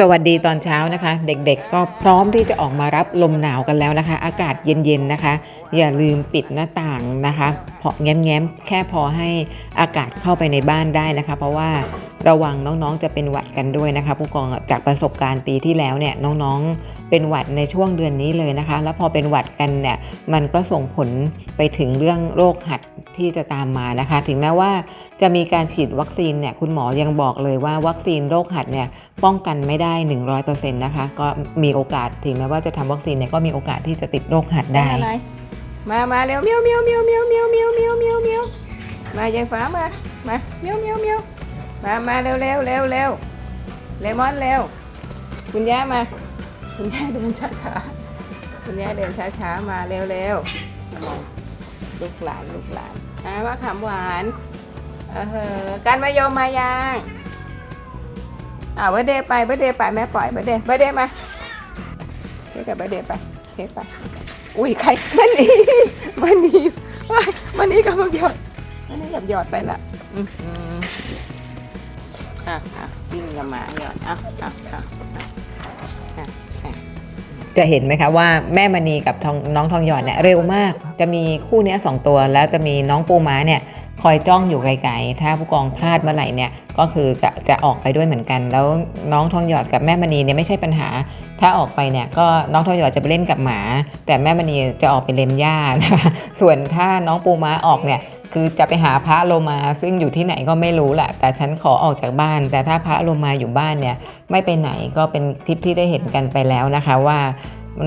สวัสดีตอนเช้านะคะ เด็กๆ ก็พร้อมที่จะออกมารับลมหนาวกันแล้วนะคะ อากาศเย็นๆนะคะ อย่าลืมปิดหน้าต่างนะคะเพราะแง้มๆแค่พอให้อากาศเข้าไปในบ้านได้นะคะ เพราะว่าระวังน้องๆจะเป็นหวัดกันด้วยนะคะ ผู้กองจากประสบการณ์ปีที่แล้วเนี่ยน้องๆเป็นหวัดในช่วงเดือนนี้เลยนะคะ แล้วพอเป็นหวัดกันเนี่ยมันก็ส่งผลไปถึงเรื่องโรคหัด ที่จะตามมานะคะ ถึงแม้ว่าจะมีการฉีดวัคซีนเนี่ยคุณหมอยังบอกเลยว่าวัคซีนโรคหัดเนี่ยป้องกันไม่ได้ 100%นะคะ ก็มีโอกาสถึงแม้ว่าจะทำวัคซีนเนี่ยก็มีโอกาสที่จะติดโรคหัดได้อะไรมามาเร็วเมียวเมียวเมียวเมียวเมียวเมียวเมียวเมียวเมียวมายายฟ้ามา มาเมียวเมียวเมียวมามาเร็วเร็วเร็วเร็วเลมอนเร็ว คุณย่ามา คุณย่าเดินช้าช้าคุณย่าเดินช้าช้ามาเร็วเร็วลูกหลานลูกหลาน อ่ามะขามหวานเออการมายมมายังอ่าเบอร์เดย์ไปเบอร์เดย์ไปแม่ปล่อยเบอร์เดย์เบอร์เดย์มาเค้กกับเบอร์เดย์ไปเค้กไปอุ้ยใครมันนี่มันนี่ว้ายมันนี่กับมันหยอดมันนี่กับหยอดไปละอืมอืมอะอะวิ่งกับหมาหยอดอะอะอะอะอะจะเห็นไหมคะว่าแม่มณีกับน้องทองหยอดเนี่ยเร็วมาก จะมีคู่นี้สองตัว แล้วจะมีน้องปูม้าเนี่ยคอยจ้องอยู่ไกลๆ ถ้าผู้กองพลาดเมื่อไหร่เนี่ยก็คือจะจะออกไปด้วยเหมือนกัน แล้วน้องทองหยอดกับแม่มณีเนี่ยไม่ใช่ปัญหา ถ้าออกไปเนี่ยก็น้องทองหยอดจะไปเล่นกับหมา แต่แม่มณีจะออกไปเล็มหญ้านะคะส่วนถ้าน้องปูม้าออกเนี่ยคือจะไปหาพระโลมาซึ่งอยู่ที่ไหนก็ไม่รู้แหละแต่ฉันขอออกจากบ้าน แต่ถ้าพระโลมาอยู่บ้านเนี่ยไม่ไปไหนก็เป็นคลิปที่ได้เห็นกันไปแล้วนะคะว่า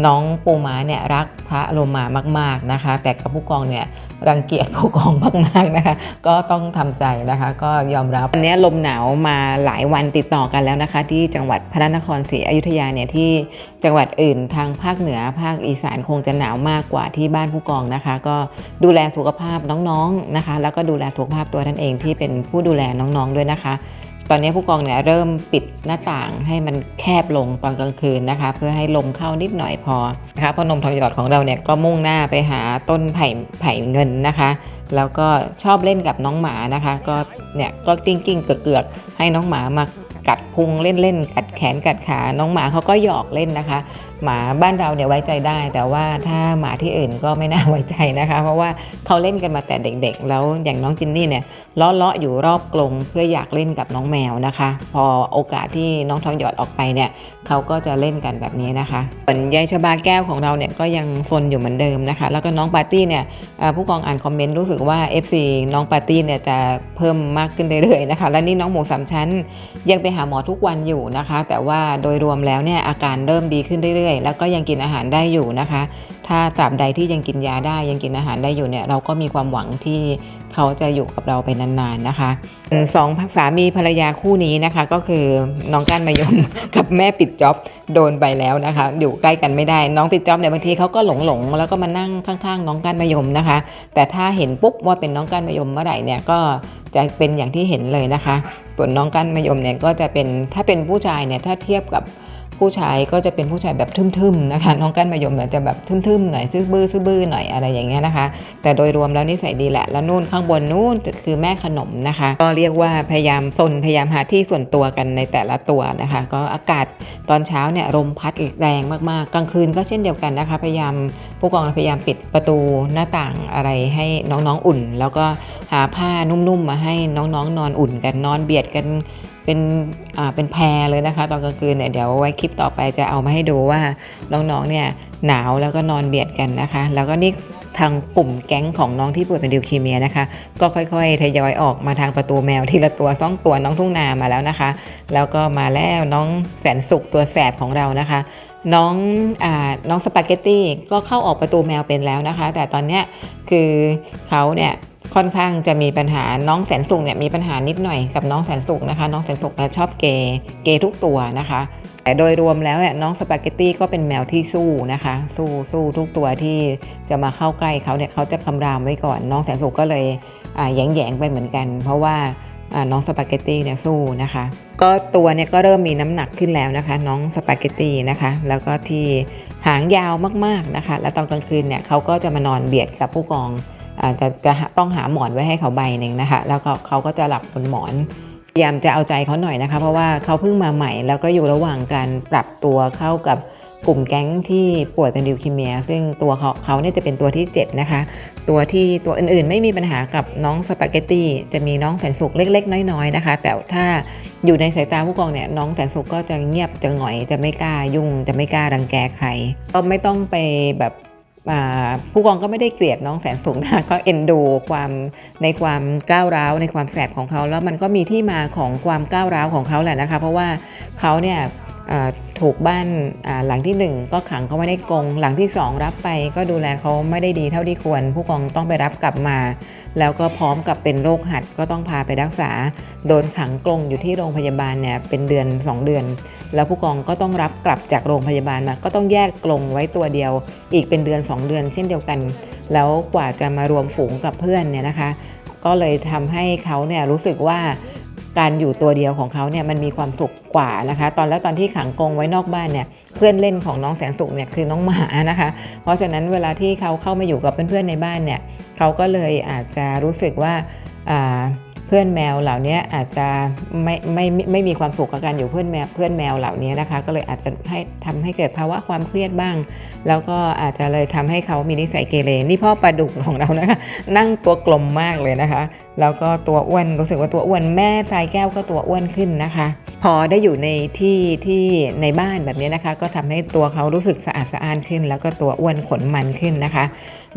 น้องปูม้าเนี่ยรักพระโลมามาก ๆนะคะ แต่กับผู้กองเนี่ยรังเกียจผู้กองมากๆนะคะ ก็ต้องทำใจนะคะ ก็ยอมรับวันนี้ลมหนาวมาหลายวันติดต่อกันแล้วนะคะ ที่จังหวัดพระนครศรีอยุธยาเนี่ยที่จังหวัดอื่นทางภาคเหนือภาคอีสานคงจะหนาวมากกว่าที่บ้านผู้กองนะคะ ก็ดูแลสุขภาพน้องๆนะคะ แล้วก็ดูแลสุขภาพตัวท่านเองที่เป็นผู้ดูแลน้องๆด้วยนะคะ ตอนนี้ผู้กองเนี่ยเริ่มปิดหน้าต่างให้มันแคบลงตอนกลางคืนนะคะ เพื่อให้ลมเข้านิดหน่อยพอนะคะเพราะนมทองหยอดของเราเนี่ยก็มุ่งหน้าไปหาต้นไผ่ไผ่เงินนะคะ แล้วก็ชอบเล่นกับน้องหมานะคะ ก็เนี่ยก็กิ้งกิ้งเกือกๆให้น้องหมามากัดพุงเล่นๆกัดแขนกัดขาน้องหมาเขาก็หยอกเล่นนะคะ หมาบ้านเราเนี่ยไว้ใจได้ แต่ว่าถ้าหมาที่อื่นก็ไม่น่าไว้ใจนะคะ เพราะว่าเขาเล่นกันมาแต่เด็กๆ แล้วอย่างน้องจินนี่เนี่ยเลาะๆอยู่รอบกรงเพื่ออยากเล่นกับน้องแมวนะคะ พอโอกาสที่น้องทองหยอดออกไปเนี่ยเขาก็จะเล่นกันแบบนี้นะคะส่วนยายชบาแก้วของเราเนี่ยก็ยังซนอยู่เหมือนเดิมนะคะ แล้วก็น้องปาร์ตี้เนี่ยผู้กองอ่านคอมเมนต์รู้สึกว่า FC น้องปาร์ตี้เนี่ยจะเพิ่มมากขึ้นเรื่อยๆนะคะ และนี่น้องหมูสามชั้นยังไปหาหมอทุกวันอยู่นะคะ แต่ว่าโดยรวมแล้วเนี่ยอาการเริ่มดีขึ้นเรื่อยๆ แล้วก็ยังกินอาหารได้อยู่นะคะ ถ้าตราบใดที่ยังกินยาได้ยังกินอาหารได้อยู่เนี่ยเราก็มีความหวังที่เขาจะอยู่กับเราไปนานๆนะคะสองสามีภรรยาคู่นี้นะคะก็คือน้องก้านมายมกับแม่ปิดจ็อบโดนไปแล้วนะคะ อยู่ใกล้กันไม่ได้น้องปิดจ็อบเนี่ยบางทีเขาก็หลงหลงๆแล้วก็มานั่งข้างๆ น้องก้านมายมนะคะ แต่ถ้าเห็นปุ๊บว่าเป็นน้องก้านมายมเมื่อไหร่เนี่ยก็จะเป็นอย่างที่เห็นเลยนะคะ ส่วนน้องก้านมายมเนี่ยก็จะเป็นถ้าเป็นผู้ชายเนี่ยถ้าเทียบกับ ผู้ชายก็จะเป็นผู้ชายแบบทึมๆนะคะน้องกั้นมายมเนี่ยจะแบบทึมๆหน่อยซื่อบื้อซื่อบื้อหน่อยอะไรอย่างเงี้ยนะคะ แต่โดยรวมแล้วนิสัยดีแหละแล้วนู่นข้างบนนู่นคือแม่ขนมนะคะ ก็เรียกว่าพยายามซนพยายามหาที่ส่วนตัวกันในแต่ละตัวนะคะ ก็อากาศตอนเช้าเนี่ยลมพัดแรงมากๆ กลางคืนก็เช่นเดียวกันนะคะ พยายามผู้กองพยายามปิดประตูหน้าต่างอะไรให้น้องๆอุ่น แล้วก็หาผ้านุ่มๆมาให้น้องๆนอนอุ่นกันนอนเบียดกัน เป็นอ่าเป็นแพรเลยนะคะ ตอนกลางคืนเนี่ยเดี๋ยวไว้คลิปต่อไปจะเอามาให้ดูว่าน้องๆเนี่ยหนาวแล้วก็นอนเบียดกันนะคะ แล้วก็นี่ทางกลุ่มแก๊งของน้องที่ป่วยเป็นดิวคีเมียนะคะ ก็ค่อยๆทยอยออกมาทางประตูแมวทีละตัวซ่องตัวน้องทุ่งนามาแล้วนะคะ แล้วก็มาแล้วน้องแสนสุขตัวแสบของเรานะคะ น้องอน้องสปาเกตตี้ก็เข้าออกประตูแมวเป็นแล้วนะคะ แต่ตอนเนี้ยคือเขาเนี่ย ค่อนข้างจะมีปัญหาน้องแสนสุขเนี่ยมีปัญหานิดหน่อยกับน้องแสนสุขนะคะ น้องแสนสุขเนี่ยชอบเกย์เกย์ทุกตัวนะคะ แต่โดยรวมแล้วเนี่ยน้องสปาเกตตี้ก็เป็นแมวที่สู้นะคะ สู้สู้ทุกตัวที่จะมาเข้าใกล้เขาเนี่ยเขาจะคำรามไว้ก่อน น้องแสนสุขก็เลยอ่าแยงไปเหมือนกัน เพราะว่าอ่าน้องสปาเกตตี้เนี่ยสู้นะคะ ก็ตัวเนี่ยก็เริ่มมีน้ำหนักขึ้นแล้วนะคะ น้องสปาเกตตี้นะคะ แล้วก็ที่หางยาวมากๆนะคะ แล้วตอนกลางคืนเนี่ยเขาก็จะมานอนเบียดกับผู้กอง อาจจะจะต้องหาหมอนไว้ให้เขาใบหนึ่งนะคะ แล้วก็เขาก็จะหลับบนหมอนพยายามจะเอาใจเขาหน่อยนะคะ เพราะว่าเขาเพิ่งมาใหม่ แล้วก็อยู่ระหว่างการปรับตัวเข้ากับกลุ่มแก๊งที่ป่วยเป็นดิวคีเมีย ซึ่งตัวเขาเขาเนี่ยจะเป็นตัวที่ 7 นะคะ ตัวที่ตัวอื่นๆ ไม่มีปัญหากับน้องสปาเกตตี้จะมีน้องแสนสุขเล็ก ๆ น้อยๆนะคะ แต่ถ้าอยู่ในสายตาผู้กองเนี่ยน้องแสนสุขก็จะเงียบจะหงอยจะไม่กล้ายุ่ง จะไม่กล้ารังแกใคร ก็ไม่ต้องไปแบบ ผู้กองก็ไม่ได้เกลียดน้องแสนสุขนะก็เอ็นดูความในความก้าวร้าวในความแสบของเขา แล้วมันก็มีที่มาของความก้าวร้าวของเขาแหละนะคะ เพราะว่าเขาเนี่ย ถูกบ้านหลังที่หนึ่งก็ขังเขาไว้ในกรงหลังที่สองรับไป ก็ดูแลเขาไม่ได้ดีเท่าที่ควร ผู้กองต้องไปรับกลับมา แล้วก็พร้อมกับเป็นโรคหัดก็ต้องพาไปรักษา โดนขังกรงอยู่ที่โรงพยาบาลเนี่ยเป็นเดือน 2 เดือน แล้วผู้กองก็ต้องรับกลับจากโรงพยาบาลมา ก็ต้องแยกกรงไว้ตัวเดียว อีกเป็นเดือน 2 เดือน เช่นเดียวกัน แล้วกว่าจะมารวมฝูงกับเพื่อนเนี่ยนะคะ ก็เลยทำให้เขาเนี่ยรู้สึกว่า การอยู่ตัวเดียวของเขาเนี่ยมันมีความสุขกว่านะคะ ตอนแล้วตอนที่ขังกรงไว้นอกบ้านเนี่ยเพื่อนเล่นของน้องแสนสุขเนี่ยคือน้องหมานะคะ เพราะฉะนั้นเวลาที่เขาเข้ามาอยู่กับเพื่อนๆในบ้านเนี่ยเขาก็เลยอาจจะรู้สึกว่าอ่า เพื่อนแมวเหล่านี้อาจจะไม่ไม่ไม่ไม่มีความสุขกับการอยู่เพื่อนแมวเพื่อนแมวเหล่านี้นะคะ ก็เลยอาจจะให้ทำให้เกิดภาวะความเครียดบ้าง แล้วก็อาจจะเลยทำให้เขามีนิสัยเกเรนี่พ่อปลาดุกของเรานะคะ นั่งตัวกลมมากเลยนะคะ แล้วก็ตัวอ้วนรู้สึกว่าตัวอ้วนแม่ทรายแก้วก็ตัวอ้วนขึ้นนะคะ พอได้อยู่ในที่ที่ในบ้านแบบนี้นะคะ ก็ทำให้ตัวเขารู้สึกสะอาดสะอ้านขึ้น แล้วก็ตัวอ้วนขนมันขึ้นนะคะ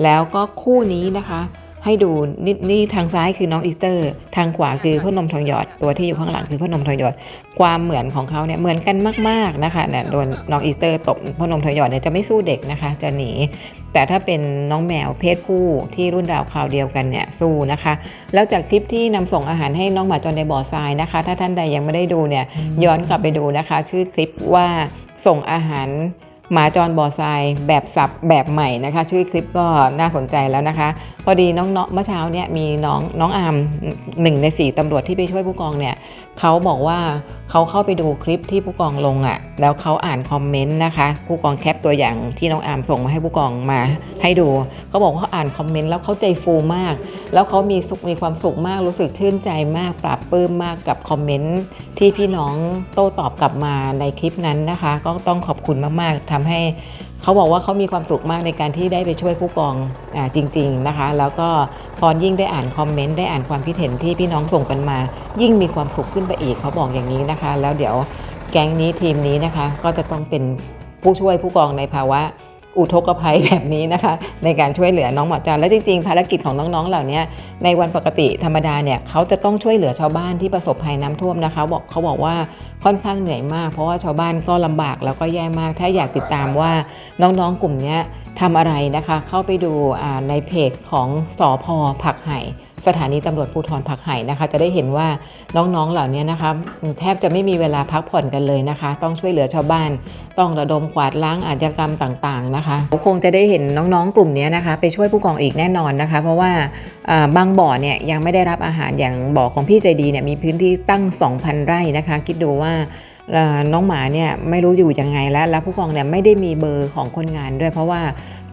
แล้วก็คู่นี้นะคะ ให้ดูนี่นี่ทางซ้ายคือน้องอีสเตอร์ ทางขวาคือพ่อนมทองหยอด ตัวที่อยู่ข้างหลังคือพ่อนมทองหยอด ความเหมือนของเขาเนี่ยเหมือนกันมากๆนะคะเนี่ยโดนน้องอีสเตอร์ตบพ่อนมทองหยอดเนี่ยจะไม่สู้เด็กนะคะ จะหนี แต่ถ้าเป็นน้องแมวเพศผู้ที่รุ่นราวคราวเดียวกันเนี่ยสู้นะคะ แล้วจากคลิปที่นำส่งอาหารให้น้องหมาจรในบ่อทรายนะคะ ถ้าท่านใดยังไม่ได้ดูเนี่ยย้อนกลับไปดูนะคะ ชื่อคลิปว่าส่งอาหาร หมาจรบ่อทรายแบบสับแบบใหม่นะคะ ชื่อคลิปก็น่าสนใจแล้วนะคะ พอดีน้องๆเมื่อเช้าเนี่ยมีน้องน้องอาร์มหนึ่งในสี่ตำรวจที่ไปช่วยผู้กองเนี่ยเขาบอกว่า เขาเข้าไปดูคลิปที่ผู้กองลงอะ่ะ แล้วเขาอ่านคอมเมนต์นะคะ ผู้กองแคปตัวอย่างที่น้องอามส่งมาให้ผู้กองมาให้ดูเขาบอกว่าเขาอ่านคอมเมนต์แล้วเขาใจฟูมาก แล้วเขามีสุขมีความสุขมากรู้สึกชื่นใจมากปราบปลื้มมากกับคอมเมนต์ที่พี่น้องโต้ตอบกลับมาในคลิปนั้นนะคะ ก็ต้องขอบคุณมากๆทำให้ เขาบอกว่าเขามีความสุขมากในการที่ได้ไปช่วยผู้กองอจริง ๆนะคะ แล้วก็พอยิ่งได้อ่านคอมเมนต์ได้อ่านความคิดเห็นที่พี่น้องส่งกันมา ยิ่งมีความสุขขึ้นไปอีกเขาบอกอย่างนี้นะคะ แล้วเดี๋ยวแก๊งนี้ทีมนี้นะคะ ก็จะต้องเป็นผู้ช่วยผู้กองในภาวะ อุทกภัยแบบนี้นะคะ ในการช่วยเหลือน้องหมอจอนและจริงๆ ภารกิจของน้องๆเหล่านี้ในวันปกติธรรมดาเนี่ยเขาจะต้องช่วยเหลือชาวบ้านที่ประสบภัยน้ำท่วมนะคะบอกเขาบอกว่าค่อนข้างเหนื่อยมาก เพราะว่าชาวบ้านก็ลำบากแล้วก็แย่มาก ถ้าอยากติดตามว่าน้องๆกลุ่มนี้ ทำอะไรนะคะ เข้าไปดูในเพจของสอพอผักไห่ สถานีตำรวจภูธรผักไห่นะคะ จะได้เห็นว่าน้องๆเหล่านี้นะคะแทบจะไม่มีเวลาพักผ่อนกันเลยนะคะ ต้องช่วยเหลือชาวบ้าน ต้องระดมกวาดล้างอาชญากรรมต่างๆนะคะคงจะได้เห็นน้องๆกลุ่มนี้นะคะ ไปช่วยผู้กองอีกแน่นอนนะคะ เพราะว่าบางบ่อเนี่ยยังไม่ได้รับอาหารอย่างบ่อของพี่ใจดีเนี่ยมีพื้นที่ตั้ง 2,000 ไร่นะคะ คิดดูว่า น้องหมาเนี่ยไม่รู้อยู่ยังไงแล้ว แล้วผู้กองเนี่ยไม่ได้มีเบอร์ของคนงานด้วยเพราะว่า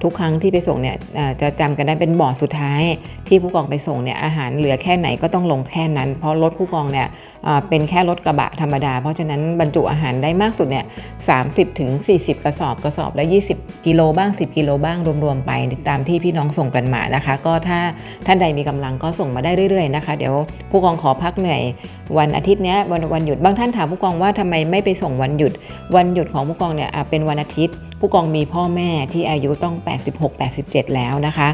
ทุกครั้งที่ไปส่งเนี่ยจะจำกันได้เป็นบ่อสุดท้าย ที่ผู้กองไปส่งเนี่ยอาหารเหลือแค่ไหนก็ต้องลงแค่นั้น เพราะรถผู้กองเนี่ยเป็นแค่รถกระบะธรรมดา เพราะฉะนั้นบรรจุอาหารได้มากสุดเนี่ย30ถึง40กระสอบกระสอบละ20กิโลบ้าง10กิโลบ้างรวมๆไปตามที่พี่น้องส่งกันมานะคะ ก็ถ้าท่านใดมีกำลังก็ส่งมาได้เรื่อยๆนะคะ เดี๋ยวผู้กองขอพักเหนื่อยวันอาทิตย์เนี้ยวันวันหยุดบางท่านถามผู้กองว่าทำไมไม่ไปส่งวันหยุด วันหยุดของผู้กองเนี่ยเป็นวันอาทิตย์ ผู้กองมีพ่อแม่ที่อายุต้อง 86-87 แล้วนะคะ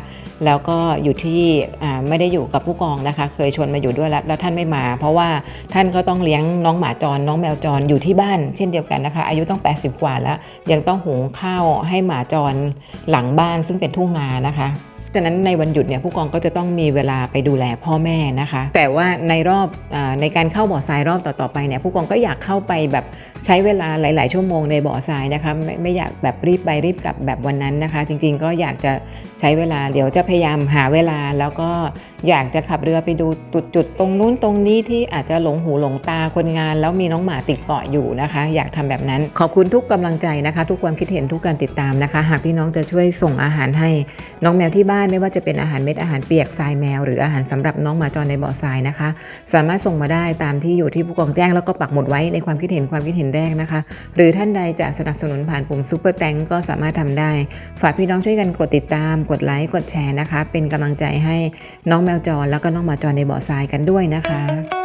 แล้วก็อยู่ที่ไม่ได้อยู่กับผู้กองนะคะ เคยชวนมาอยู่ด้วยแล้วแล้วท่านไม่มา เพราะว่าท่านก็ต้องเลี้ยงน้องหมาจรน้องแมวจรอยู่ที่บ้านเช่นเดียวกันนะคะ อายุต้อง 80 กว่าแล้ว ยังต้องหุงข้าวให้หมาจรหลังบ้านซึ่งเป็นทุ่งนานะคะ ฉะนั้นในวันหยุดเนี่ยผู้กองก็จะต้องมีเวลาไปดูแลพ่อแม่นะคะ แต่ว่าในรอบอในการเข้าบ่อทรายรอบต่อๆไปเนี่ยผู้กองก็อยากเข้าไปแบบ ใช้เวลาหลาย ๆ ชั่วโมงในบ่อทรายนะคะไม่ไม่อยากแบบรีบไปรีบกลับแบบวันนั้นนะคะ จริง ๆ ก็อยากจะใช้เวลาเดี๋ยวจะพยายามหาเวลา แล้วก็อยากจะขับเรือไปดูจุด ๆ ตรงนู้นตรงนี้ที่อาจจะหลงหูหลงตาคนงาน แล้วมีน้องหมาติดเกาะอยู่นะคะ อยากทำแบบนั้น ขอบคุณทุกกำลังใจนะคะ ทุกความคิดเห็นทุกการติดตามนะคะ หากพี่น้องจะช่วยส่งอาหารให้น้องแมวที่บ้านไม่ว่าจะเป็นอาหารเม็ดอาหารเปียกทรายแมว หรืออาหารสำหรับน้องหมาจรในบ่อทรายนะคะ สามารถส่งมาได้ตามที่อยู่ที่ผู้กองแจ้งแล้วก็ปักหมุดไว้ในความคิดเห็นความคิดเห็นแรกนะคะ หรือท่านใดจะสนับสนุนผ่านปุ่มซุปเปอร์แตงก็สามารถทำได้ ฝากพี่น้องช่วยกันกดติดตาม กดไลค์กดแชร์นะคะ เป็นกำลังใจให้น้องแมวจรแล้วก็น้องหมาจรในบ่อทรายกันด้วยนะคะ